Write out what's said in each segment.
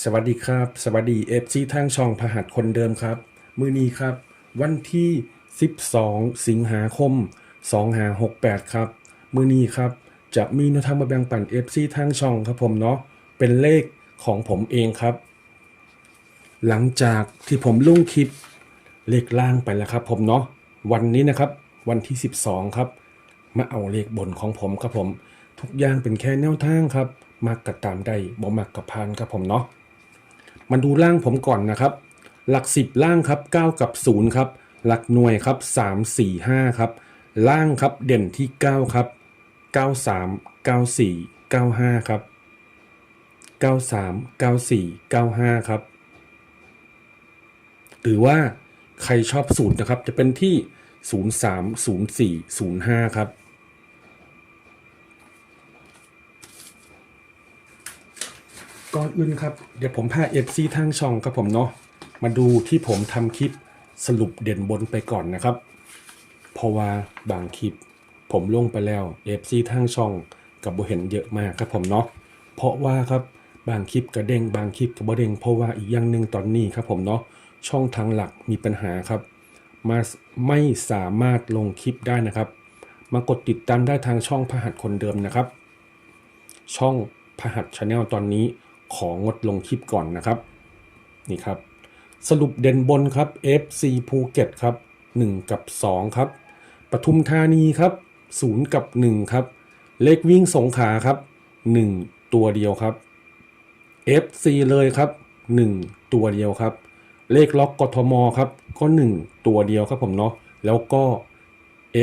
สวัสดีครับ สวัสดีเอฟซีทางช่องพหัสคนเดิมครับ มือนี้ครับ วันที่ 12 สิงหาคม 2568 ครับ มือนี้ครับ จะมีแนวทางมาแบ่งปันเอฟซีทางช่องครับผมเนาะเป็นเลขของผมเองครับ หลังจากที่ผมลงคลิปเลขล่างไปแล้วครับผมเนาะวันนี้นะครับ วันที่ 12 ครับ มาเอาเลขบนของผมครับผม ทุกอย่างเป็นแค่แนวทางครับมักกับตามได้บ่มักกับพานครับผมเนาะ มาดูล่างผมก่อนนะครับ หลัก 10 ล่างครับ 9 กับ 0 ครับ หลักหน่วยครับ 3 4 5 ครับ ล่างครับเด่นที่ 9 ครับ 93 94 95 ครับ 93 94 95 ครับ หรือว่าใครชอบศูนย์นะครับ จะเป็นที่ 03 04 05 ครับ ก่อนอื่นครับเดี๋ยวผมพา FC ทางช่องครับผมเนาะมาดูที่ผมทำคลิปสรุปเด่นบนไปก่อนนะครับ เพราะว่าบางคลิปผมลงไปแล้ว FC ทางช่องกับบเห็นเยอะมากครับผมเนาะเพราะว่าครับบางคลิปกระเด้งบางคลิปกับบ่เด้งเพราะว่าอีกอย่างหนึ่งตอนนี้ครับผมเนาะช่องทางหลักมีปัญหาครับ มาไม่สามารถลงคลิปได้นะครับ มากดติดตามได้ทางช่องพหัสคนเดิมนะครับ ช่องพหัสชาแนลตอนนี้ ของงดลงคลิปก่อนนะครับ นี่ครับ สรุปเด่นบนครับ FC ภูเก็ตครับ 1 กับ 2 ครับปทุมธานีครับ 0 กับ 1 ครับ เลขวิ่งสงขาครับ 1 ตัวเดียวครับ FC เลยครับ 1 ตัวเดียวครับ เลขล็อกกทมครับ ก็ 1 ตัวเดียวครับผมเนาะแล้วก็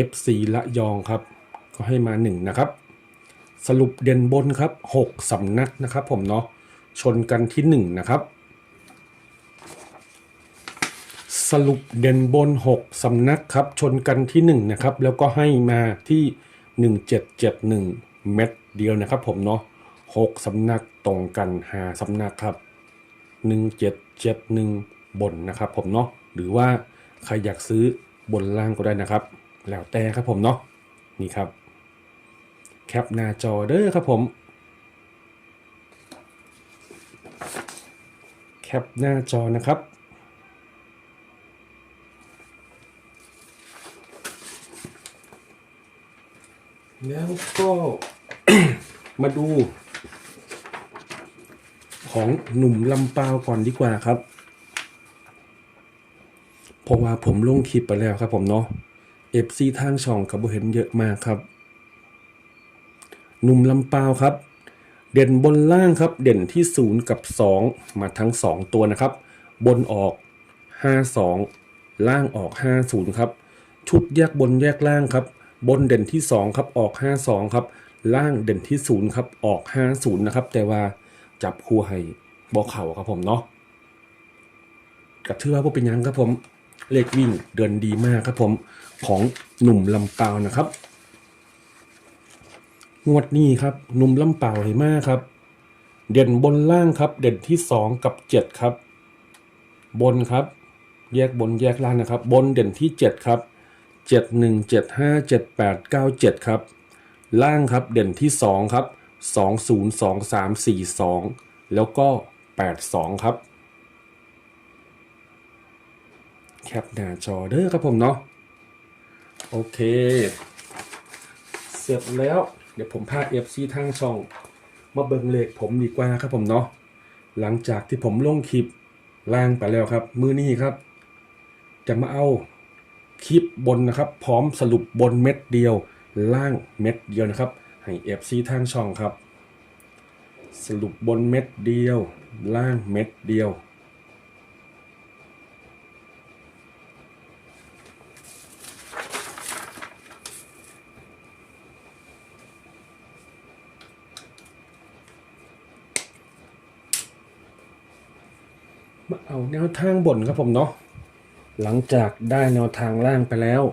FC ละยองครับ ก็ให้มา 1 นะครับ สรุปเด่นบนครับ 6สำนักนะครับผมเนาะ ชนกันที่1นะครับ สรุปเด่นบน 6สำนักครับ ชนกันที่ 1 นะครับ แล้วก็ให้มาที่ 1771 เม็ดเดียวนะครับผมเนาะ6สำนักตรงกัน5สำนักครับ 1771 บนนะครับผมเนาะหรือว่าใครอยากซื้อบนล่างก็ได้นะครับ แล้วแต่ครับผมเนาะนี่ครับ แคปหน้าจอเด้อครับผม แคปหน้าจอนะครับ แล้วก็มาดู ของหนุ่มลำปาวก่อนดีกว่าครับเพราะว่าผมลงคลิปไปแล้วครับผมเนาะ FC ทางช่องกับเห็นเยอะมากครับ หนุ่มลำปาวครับ เด่นบนล่างครับ เด่นที่ 0 กับ 2 มาทั้ง 2 ตัวนะครับ บนออก 52 ล่างออก 50 ครับ ชุดแยกบนแยกล่างครับ บนเด่นที่ 2 ครับ ออก 52 ครับ ล่างเด่นที่ 0 ครับ ออก 50 นะครับ แต่ว่าจับคู่ให้บอกเข่าครับผมเนาะกับชื่อว่าพวกเป็นยังครับผม เลขวิ่งเดินดีมากครับผมของหนุ่มลำปาวนะครับ งวดนี้ครับหนุ่มลำเปล่าเห็มากครับ เด่นบนล่างครับ เด่นที่สองกับเจ็ดครับ บนครับ แยกบนแยกล่างนะครับ บนเด่นที่เจ็ดครับเจ็ดหนึ่งเจ็ดห้าเจ็ดแปดเก้าเจ็ดครับ ล่างครับเด่นที่สองครับสองศูนย์สองสามสี่สองแล้วก็แปดสองครับ แคปหน้าจอเด้อครับผมเนาะโอเค เสร็จแล้ว ดี๋ยวผมพา FC ทางช่อง มาเบิ่งเลขผมดีกว่าครับผมเนาะหลังจากที่ผมลงคลิปล่างไปแล้วครับ มือนี้ครับ จะมาเอาคลิปบนนะครับ พร้อมสรุปบนเม็ดเดียว ล่างเม็ดเดียวนะครับ ให้ FC ทางช่องครับ สรุปบนเม็ดเดียว ล่างเม็ดเดียว มาเอาแนวทางบนครับผมเนาะหลังจากได้แนวทางล่างไปแล้ว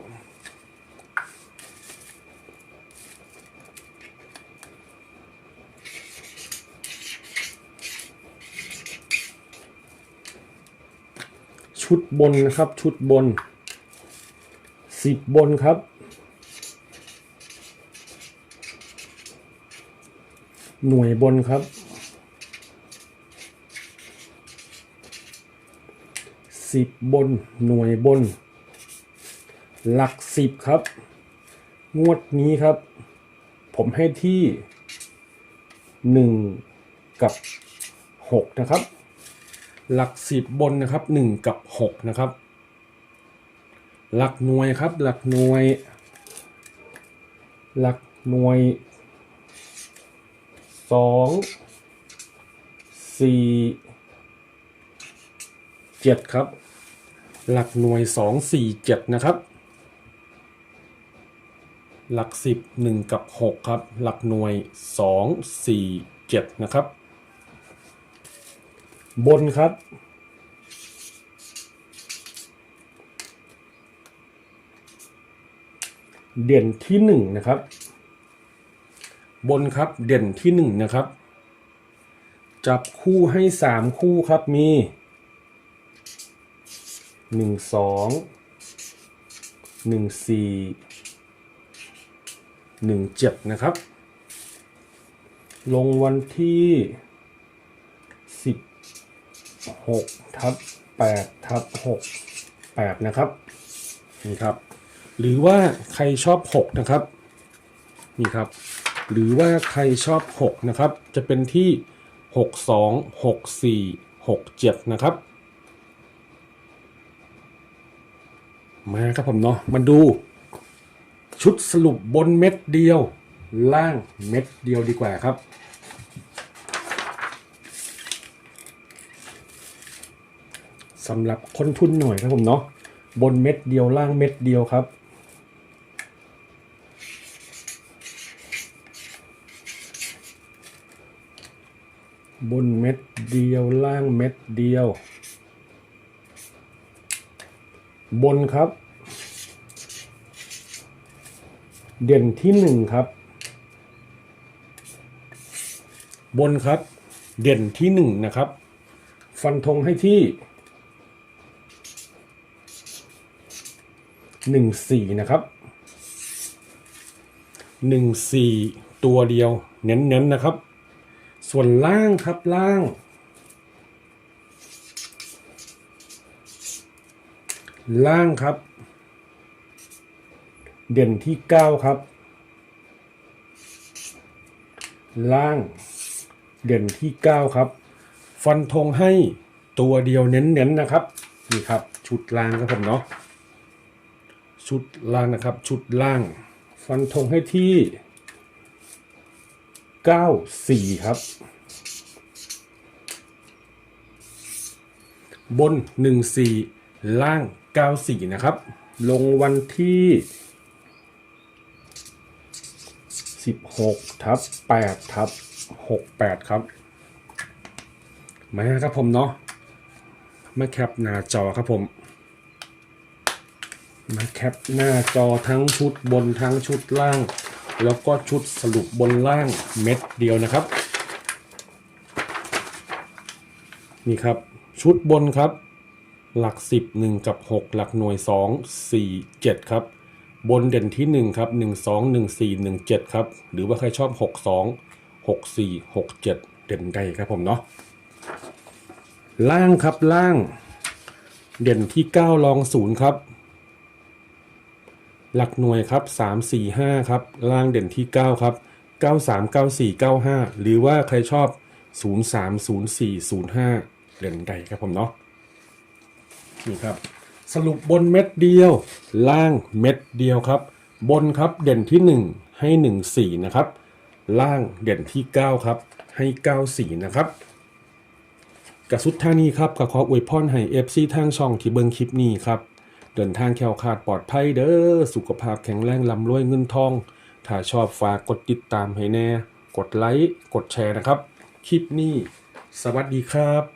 ชุดบนนะครับชุดบนสิบบนครับ หน่วยบนครับ สิบบนหน่วยบน หลักสิบครับ งวดนี้ครับ ผมให้ที่หนึ่งกับหกนะครับ หลักสิบบนนะครับหนึ่งกับหกนะครับ หลักหน่วยครับ หลักหน่วย หลักหน่วยสองสี่เจ็ดครับ หลักหน่วยสองสี่เจ็ดนะครับ หลักสิบหนึ่งกับหกครับ หลักหน่วยสองสี่เจ็ดนะครับ บนครับ เด่นที่หนึ่งนะครับ บนครับเด่นที่หนึ่งนะครับ จับคู่ให้สามคู่ครับมี หนึ่งสองหนึ่งสี่หนึ่งเจ็ดนะครับ ลงวันที่สิบหกทับแปดทับหกแปดนะครับนี่ครับ หรือว่าใครชอบหกนะครับนี่ครับ หรือว่าใครชอบ6นะครับ จะเป็นที่6 2 6 4 6 7นะครับ มาครับผมเนาะมาดู ชุดสรุปบนเม็ดเดียว ล่างเม็ดเดียวดีกว่าครับ สำหรับคนทุนหน่อยครับผมเนาะบนเม็ดเดียวล่างเม็ดเดียวครับบนเม็ดเดียวล่างเม็ดเดียว บนครับ เด่นที่หนึ่งครับ บนครับ เด่นที่หนึ่งนะครับ ฟันธงให้ที่หนึ่งสี่นะครับหนึ่งสี่ตัวเดียว เน้นๆนะครับ ส่วนล่างครับล่าง ล่างครับ เด่นที่เก้าครับ ล่าง เด่นที่เก้าครับ ฟันธงให้ตัวเดียวเน้นๆนะครับ นี่ครับ ชุดล่างครับผมเนาะชุดล่างนะครับ ชุดล่าง ฟันธงให้ที่ 94 ครับ บน 14 ล่าง 94 นะครับ ลงวันที่ 16ทับ8ทับ68 ครับมาครับผมเนาะมาแคปหน้าจอครับผม มาแคปหน้าจอทั้งชุดบนทั้งชุดล่าง แล้วก็ชุดสรุปบนล่างเม็ดเดียวนะครับ นี่ครับชุดบนครับ หลักสิบหนึ่งกับหกหลักหน่วยสองสี่เจ็ดครับ บนเด่นที่หนึ่งครับหนึ่งสองหนึ่งสี่หนึ่งเจ็ดครับ หรือว่าใครชอบหกสองหกสี่หกเจ็ดเด่นใดครับผมเนาะล่างครับล่าง เด่นที่เก้ารองศูนย์ครับ หลักหน่วยครับ 3 4 5 ครับ ล่างเด่นที่ 9 ครับ 9 3 9 4 9 5 หรือว่าใครชอบ 0 3 0 4 0 5 เด่นใดครับผมเนาะ นี่ครับ สรุปบนเม็ดเดียว ล่างเม็ดเดียวครับ บนครับเด่นที่ 1 ให้ 1 4 นะครับ ล่างเด่นที่ 9 ครับ ให้ 9 4 นะครับกระสุดท่านี้ครับก็ขออวยพรให้เอฟซีทางช่องที่เบิ่งคลิปนี้ครับ เดินทางแคล้วคลาดปลอดภัยเด้อสุขภาพแข็งแรงลำรวยเงินทอง ถ้าชอบฝากกดติดตามให้แน่ กดไลค์ กดแชร์นะครับ คลิปนี้ สวัสดีครับ